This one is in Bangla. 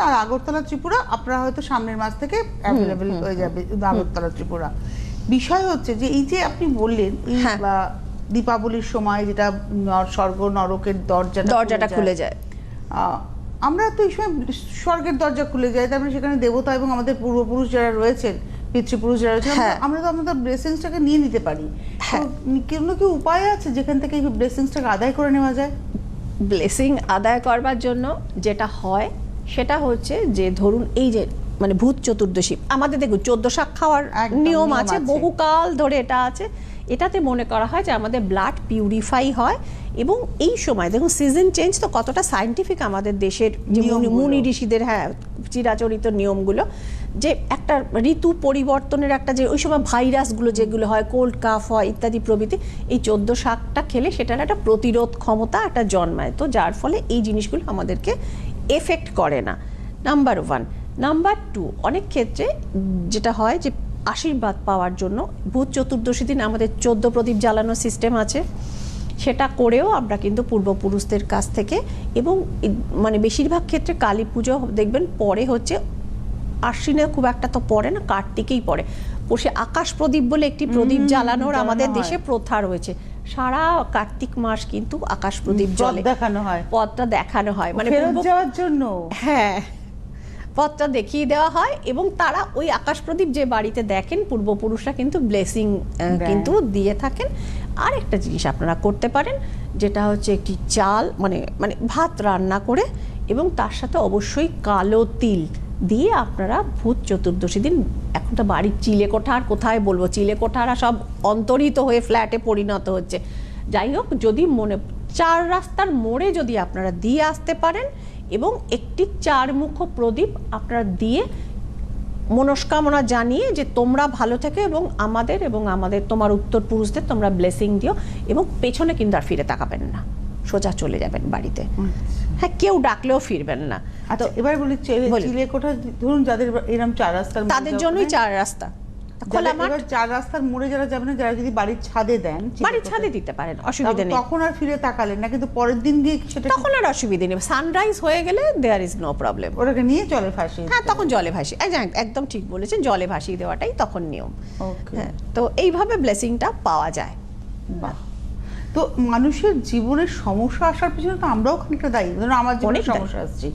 আর আগরতলা ত্রিপুরা আপনারা হয়তো সামনের মাস থেকে অ্যাভেলেবেল হয়ে যাবে আগরতলা ত্রিপুরা বিষয় হচ্ছে যে এই যে আপনি বললেন হ্যাঁ। দীপাবলির সময় যেটা স্বর্গ নরকের দরজা দরজাটা খুলে যায় আমরা তো এই সময় স্বর্গের দরজা খুলে যায় তারপরে সেখানে দেবতা এবং আমাদের পূর্বপুরুষ যারা রয়েছেন পিতৃপুরুষ যারা রয়েছেন আমরা- হ্যাঁ। তো আমাদের ব্লেসিংসটাকে নিয়ে নিতে পারি হ্যাঁ। কোনো কি উপায় আছে যেখান থেকে এই ব্লেসিংসটাকে আদায় করে নেওয়া যায় ব্লেসিং আদায় করবার জন্য যেটা হয় সেটা হচ্ছে যে ধরুন এই যে মানে ভূত চতুর্দশী আমাদের দেখুন চোদ্দ শাক খাওয়ার নিয়ম আছে। বহুকাল ধরে এটা আছে। এটাতে মনে করা হয় যে আমাদের ব্লাড পিউরিফাই হয় এবং এই সময় দেখুন সিজন চেঞ্জ তো কতটা সায়েন্টিফিক আমাদের দেশের মুনি ঋষিদের হ্যাঁ চিরাচরিত নিয়মগুলো যে একটা ঋতু পরিবর্তনের একটা যে ওই সময় ভাইরাসগুলো যেগুলো হয় কোল্ড কাফ হয় ইত্যাদি প্রভৃতি এই চোদ্দ শাকটা খেলে সেটার একটা প্রতিরোধ ক্ষমতা একটা জন্মায়। তো যার ফলে এই জিনিসগুলো আমাদেরকে এফেক্ট করে না। নাম্বার ওয়ান নাম্বার টু অনেক ক্ষেত্রে যেটা হয় যে আশীর্বাদ পাওয়ার জন্য ভূত চতুর্দশী দিন আমাদের চোদ্দ প্রদীপ জ্বালানো সিস্টেম আছে। সেটা করেও আমরা কিন্তু পূর্বপুরুষদের কাছ থেকে এবং মানে বেশিরভাগ ক্ষেত্রে কালী পুজো দেখবেন পরে হচ্ছে আশ্বিনে খুব একটা তো পড়ে না কার্তিকেই পড়ে। বসে আকাশ প্রদীপ বলে একটি প্রদীপ জ্বালানোর আমাদের দেশে প্রথা রয়েছে। সারা কার্তিক মাস কিন্তু আকাশ প্রদীপ জ্বলে। দেখানো হয়। পথটা দেখানো হয়। মানে ফেরত যাওয়ার জন্য। হ্যাঁ। পথটা দেখিয়ে দেওয়া হয় এবং তারা ওই আকাশ প্রদীপ যে বাড়িতে দেখেন পূর্বপুরুষরা কিন্তু ব্লেসিং কিন্তু দিয়ে থাকেন। আর একটা জিনিস আপনারা করতে পারেন যেটা হচ্ছে একটি চাল মানে মানে ভাত রান্না করে এবং তার সাথে অবশ্যই কালো তিল। দিয়ে আপনারা ভূত চতুর্দশী দিন এখন তো বাড়ির চিলে কোঠা আর কোথায় বলব? চিলে কোঠারা সব অন্তরিত হয়ে ফ্ল্যাটে পরিণত হচ্ছে। যাই হোক যদি মনে চার রাস্তার মোড়ে যদি আপনারা দিয়ে আসতে পারেন এবং একটি চারমুখ প্রদীপ আপনারা দিয়ে মনস্কামনা জানিয়ে যে তোমরা ভালো থেকে এবং আমাদের এবং আমাদের তোমার উত্তর পুরুষদের তোমরা ব্লেসিং দিও এবং পেছনে কিন্তু আর ফিরে তাকাবেন না। সোজা চলে যাবেন বাড়িতে। হ্যাঁ কেউ ডাকলেও ফিরবেন না। আচ্ছা এবার বলি চিলে কোঠা ধরুন যাদের এরকম চার রাস্তার তাদের জন্যই চার রাস্তা। খোলা মাঠ? চার রাস্তার মোড়ে যারা যাবেন না যারা যদি বাড়ির ছাদে দেন বাড়ির ছাদে দিতে পারেন অসুবিধা নেই। তখন আর ফিরে তাকালেন না কিন্তু পরের দিন গিয়ে সেটা তখন আর অসুবিধা নেই। সানরাইজ হয়ে গেলে দেয়ার ইজ নো প্রবলেম ওটাকে নিয়ে চলে ফাঁসি হ্যাঁ তখন জলে ভাসি একদম ঠিক বলেছেন জলে ভাসিয়ে দেওয়াটাই তখন নিয়ম। হ্যাঁ তো এইভাবে ব্লেসিংটা পাওয়া যায়। বাহ। তো মানুষের জীবনের সমস্যা আসার পিছনে তো আমরাও খানিকটা দায়ী। ধরুন আমার জীবনে সমস্যা আসছে।